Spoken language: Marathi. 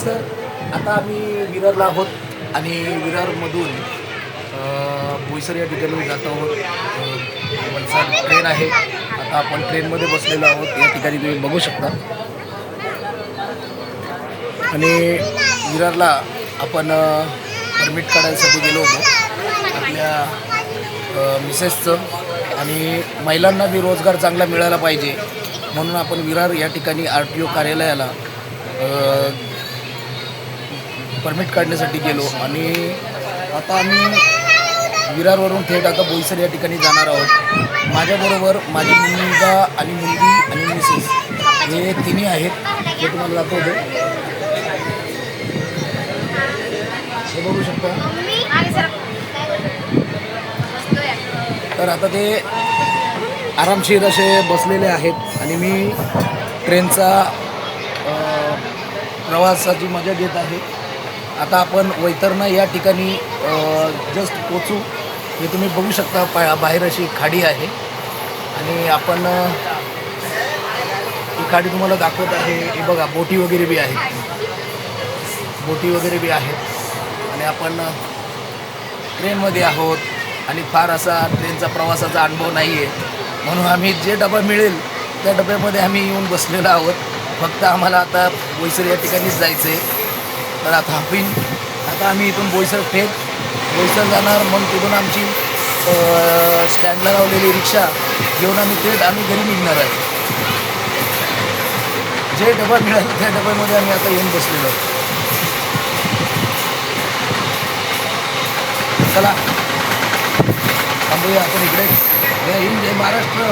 सर आता आम्ही विरारला आहोत आणि विरारमधून बोईसर या ठिकाणी जात आहोत. वलसाड ट्रेन आहे. आता आपण ट्रेनमध्ये बसलेलो आहोत. या ठिकाणी तुम्ही बघू शकता. आणि विरारला आपण परमिट काढायसाठी गेलो होतो. आपल्या मिसेसचं आणि महिलांना बी रोजगार चांगला मिळाला पाहिजे. म्हणून आपण विरार या ठिकाणी आर टी ओ कार्यालयाला परमिट काढण्यासाठी गेलो आणि आता आम्ही विरारवरून थेट आता बोईसर या ठिकाणी जाणार आहोत. माझ्याबरोबर माझी मुलगा आणि मुलगी आणि मिसेस हे तिन्ही आहेत. हे तुम्हाला दाखवतो. हे बघू शकता. तर आता ते आरामशीर असे बसलेले आहेत आणि मी ट्रेनचा प्रवासाची मजा घेत आहे. आता आपण वैतरणं या ठिकाणी जस्ट पोचू. हे तुम्ही बघू शकता पा बाहेर अशी खाडी आहे. आणि आपण ही खाडी तुम्हाला दाखवत आहे. हे बघा बोटी वगैरे बी आहेत. बोटी वगैरे बी आहेत. आणि आपण ट्रेनमध्ये आहोत. आणि फार असा ट्रेनचा प्रवासाचा अनुभव नाही आहे म्हणून आम्ही जे डबा मिळेल त्या डब्यामध्ये आम्ही येऊन बसलेलो आहोत. फक्त आम्हाला आता वैसर या ठिकाणीच जायचं आहे तर आता आपण आता आम्ही इथून बोईसर फेक बोईसर जाणार मग तिथून आमची स्टँडला लावलेली रिक्षा घेऊन आम्ही थेट आम्ही घरी निघणार आहे. जे डबा मिळाला त्या डब्यामध्ये आम्ही आता येऊन बसलेलो चला. थांबूया आपण इकडे. जय हिंद जय महाराष्ट्र.